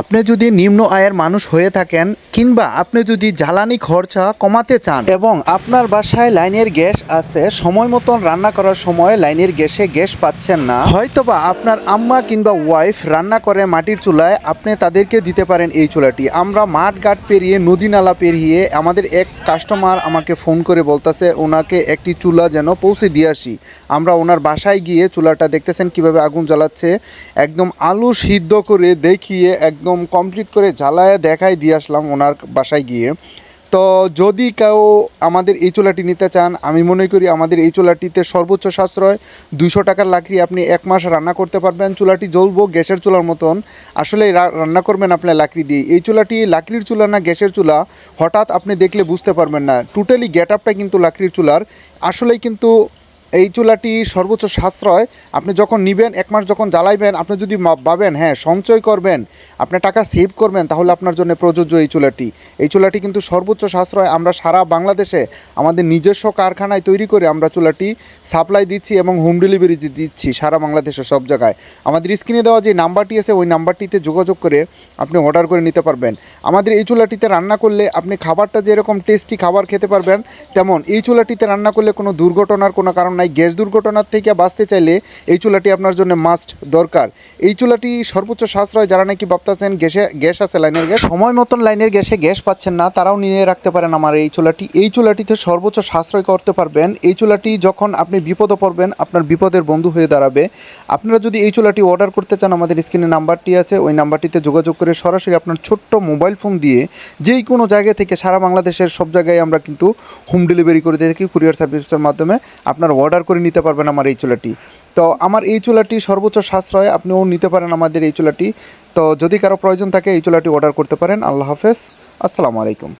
আপনি যদি নিম্ন আয়ের মানুষ হয়ে থাকেন কিংবা আপনি যদি জ্বালানি খরচা কমাতে চান এবং আপনার বাসায় লাইনের গ্যাস আছে, সময় মতন রান্না করার সময় লাইনের গ্যাসে গ্যাস পাচ্ছেন না, হয়তোবা আপনার আম্মা কিংবা ওয়াইফ রান্না করে মাটির চুলায় আপনি তাদেরকে দিতে পারেন এই চুলাটি। আমরা মাঠ ঘাট পেরিয়ে, নদী নালা পেরিয়ে আমাদের এক কাস্টমার আমাকে ফোন করে বলতেছে, ওনাকে একটি চুলা যেন পৌঁছে দিয়ে আসি। আমরা ওনার বাসায় গিয়ে চুলাটা দেখতেছেন কীভাবে আগুন জ্বালাচ্ছে। একদম আলু সিদ্ধ করে দেখিয়ে একদম কমপ্লিট করে জ্বালায় দেখাই দিয়ে আসলাম ওনার বাসায় গিয়ে। তো যদি কেউ আমাদের এই চুলাটি নিতে চান, আমি মনে করি আমাদের এই চুলাটিতে সর্বোচ্চ সাশ্রয় দুশো টাকার লাকড়ি আপনি এক মাস রান্না করতে পারবেন। চুলাটি জ্বলবো গ্যাসের চুলার মতন। আসলে রান্না করবেন আপনার লাকড়ি দিয়ে। এই চুলাটি লাকড়ির চুলা না গ্যাসের চুলা, হঠাৎ আপনি দেখলে বুঝতে পারবেন না। টোটালি গেট আপটা কিন্তু লাকড়ির চুলার। আসলেই কিন্তু এই চুলাটি সর্বোচ্চ সাশ্রয়। আপনি যখন নিবেন, এক মাস যখন জ্বালাইবেন, আপনি যদি ভাবেন হ্যাঁ সঞ্চয় করবেন আপনি টাকা সেভ করবেন, তাহলে আপনার জন্য প্রযোজ্য এই চুলাটি। এই চুলাটি কিন্তু সর্বোচ্চ সাশ্রয়। আমরা সারা বাংলাদেশে আমাদের নিজস্ব কারখানায় তৈরি করে আমরা চুলাটি সাপ্লাই দিচ্ছি এবং হোম ডেলিভারি দিচ্ছি সারা বাংলাদেশে সব জায়গায়। আমাদের স্ক্রিনে দেওয়া যে নাম্বারটি আছে, ওই নাম্বারটিতে যোগাযোগ করে আপনি অর্ডার করে নিতে পারবেন। আমাদের এই চুলাটিতে রান্না করলে আপনি খাবারটা যেরকম টেস্টি খাবার খেতে পারবেন, তেমন এই চুলাটিতে রান্না করলে কোনো দুর্ঘটনার কোনো কারণ নাই, গ্যাস দুর্ঘটনার থেকে বাঁচতে চাইলে এই চুলাটি আপনার জন্য মাস্ট দরকার। এই চুলাটি সর্বোচ্চ সাশ্রয় যারা নাকি ভাবতেছেন গ্যাসে, গ্যাস আছে লাইনের গ্যাস, সময় মতন লাইনের গ্যাসে গ্যাস পাচ্ছেন না, তারাও নিয়ে রাখতে পারেন আমার এই চুলাটি। এই চুলাটিতে সর্বোচ্চ সাশ্রয় করতে পারবেন। এই চুলাটি যখন আপনি বিপদে পড়বেন, আপনার বিপদের বন্ধু হয়ে দাঁড়াবে। আপনারা যদি এই চুলাটি অর্ডার করতে চান, আমাদের স্ক্রিনে নাম্বারটি আছে। ওই নাম্বারটিতে যোগাযোগ করে সরাসরি আপনার ছোট্ট মোবাইল ফোন দিয়ে যেই কোনো জায়গা থেকে সারা বাংলাদেশের সব জায়গায় আমরা কিন্তু হোম ডেলিভারি করে দিয়ে থাকি কুরিয়ার সার্ভিসের মাধ্যমে আপনার অর্ডার করে নিতে পারবেন আমার এই চুলাটি। তো আমার এই চুলাটি সর্বোচ্চ সাশ্রয় আপনিও নিতে পারেন আমাদের এই চুলাটি। তো যদি কারও প্রয়োজন থাকে এই চুলাটি অর্ডার করতে পারেন। আল্লাহ হাফেজ। আসসালামু আলাইকুম।